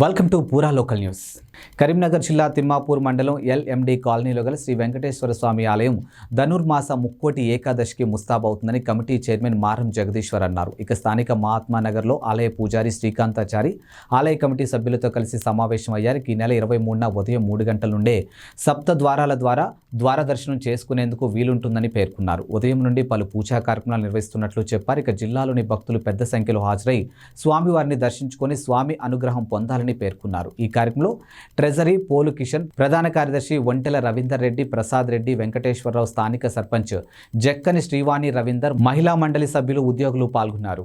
Welcome to Pura local news. Karimnagar జిల్లా తిమ్మాపూర్ మండలం LMD కాలనీలో గల శ్రీ వెంకటేశ్వర స్వామి ఆలయం ధనుర్మాస ముక్కోటి ఏకాదశికి ముస్తాబవుతుందని కమిటీ చైర్మన్ మారం జగదీశ్వర్ అన్నారు. ఇక స్థానిక మహాత్మానగర్లో ఆలయ పూజారి శ్రీకాంతాచారి ఆలయ కమిటీ సభ్యులతో కలిసి సమావేశం అయ్యారు. ఈ నెల ఇరవై మూడున ఉదయం మూడు గంటల నుండే సప్త ద్వారాల ద్వారా ద్వార దర్శనం చేసుకునేందుకు వీలుంటుందని పేర్కొన్నారు. ఉదయం నుండి పలు పూజా కార్యక్రమాలు నిర్వహిస్తున్నట్లు చెప్పారు. ఇక జిల్లాలోని భక్తులు పెద్ద సంఖ్యలో హాజరై స్వామివారిని దర్శించుకొని స్వామి అనుగ్రహం పొందాలి పొందాలని పేర్కొన్నారు. ఈ కార్యక్రమంలో ట్రెజరీ పోలు కిషన్ ప్రధాన కార్యదర్శి ఒంటెల రవీందర్ రెడ్డి ప్రసాద్ రెడ్డి వెంకటేశ్వరరావు స్థానిక సర్పంచ్ జక్కని శ్రీవాణి రవీందర్ మహిళా మండలి సభ్యులు ఉద్యోగులు పాల్గొన్నారు.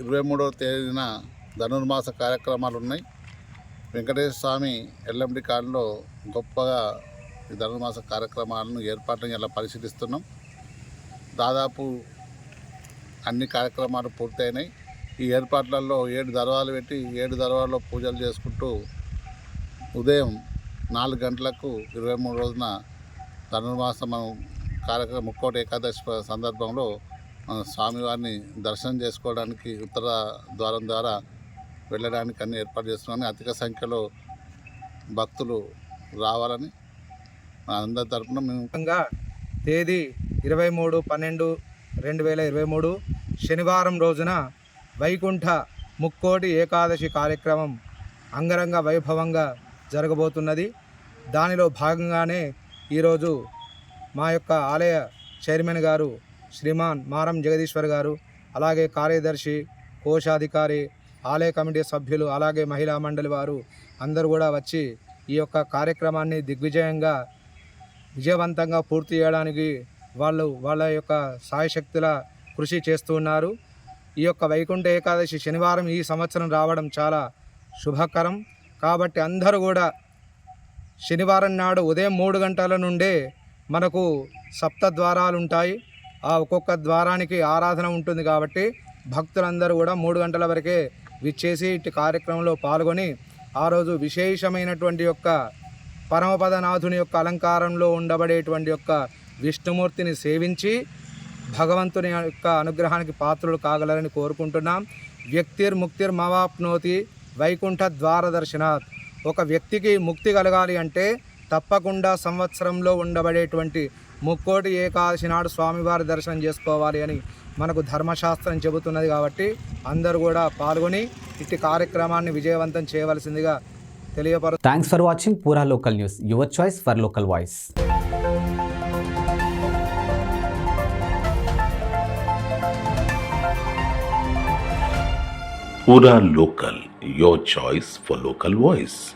ఇరవై మూడవ తేదీన ధనుర్మాస కార్యక్రమాలు ఉన్నాయి. వెంకటేశ్వర స్వామి ఎల్ఎండి కాలంలో గొప్పగా ఈ ధనుర్మాస కార్యక్రమాలను ఏర్పాట్లను ఎలా పరిశీలిస్తున్నాం. దాదాపు అన్ని కార్యక్రమాలు పూర్తయినాయి. ఈ ఏర్పాట్లలో ఏడు దర్వాలు పెట్టి ఏడు దర్వాల్లో పూజలు చేసుకుంటూ ఉదయం నాలుగు గంటలకు ఇరవై మూడు రోజున ధనుర్మాసం కార్యక్రమం ముక్కోటి ఏకాదశి సందర్భంలో స్వామివారిని దర్శనం చేసుకోవడానికి ఉత్తర ద్వారం ద్వారా వెళ్ళడానికి అన్ని ఏర్పాటు చేస్తున్నామని అధిక సంఖ్యలో భక్తులు రావాలని ఆనంద అందరి తరపున మేము తేదీ ఇరవై మూడు పన్నెండు రెండు వేల ఇరవై మూడు శనివారం రోజున వైకుంఠ ముక్కోటి ఏకాదశి కార్యక్రమం అంగరంగ వైభవంగా జరగబోతున్నది. దానిలో భాగంగానే ఈరోజు మా యొక్క ఆలయ చైర్మన్ గారు శ్రీమాన్ మారం జగదీశ్వర్ గారు అలాగే కార్యదర్శి కోశాధికారి ఆలయ కమిటీ సభ్యులు అలాగే మహిళా మండలి వారు అందరూ కూడా వచ్చి ఈ యొక్క కార్యక్రమాన్ని దిగ్విజయంగా విజయవంతంగా పూర్తి చేయడానికి వాళ్ళు వాళ్ళ యొక్క సాయశక్తుల కృషి చేస్తూ ఉన్నారు. ఈ యొక్క వైకుంఠ ఏకాదశి శనివారం ఈ సంవత్సరం రావడం చాలా శుభకరం. కాబట్టి అందరూ కూడా శనివారం నాడు ఉదయం మూడు గంటల నుండే మనకు సప్త ద్వారాలు ఉంటాయి. ఆ ఒక్కొక్క ద్వారానికి ఆరాధన ఉంటుంది కాబట్టి భక్తులందరూ కూడా మూడు గంటల వరకే విచ్చేసి ఇటు కార్యక్రమంలో పాల్గొని ఆ రోజు విశేషమైనటువంటి యొక్క పరమపదనాథుని యొక్క అలంకారంలో ఉండబడేటువంటి యొక్క విష్ణుమూర్తిని సేవించి భగవంతుని యొక్క అనుగ్రహానికి పాత్రులు కాగలరని కోరుకుంటున్నాం. వ్యక్తిర్ ముక్తిర్ మవాప్నోతి వైకుంఠ ద్వార దర్శనాత్ ఒక వ్యక్తికి ముక్తి కలగాలి అంటే తప్పకుండా సంవత్సరంలో ఉండబడేటువంటి ముక్కోటి ఏకాదశి నాడు స్వామివారి దర్శనం చేసుకోవాలి అని మనకు ధర్మశాస్త్రం చెబుతున్నది కాబట్టి అందరూ కూడా పాల్గొని ఇట్టి కార్యక్రమాన్ని విజయవంతం చేయవలసిందిగా తెలియపరు thanks for watching Pura local news your choice for local voice Pura Local, your choice for local voice.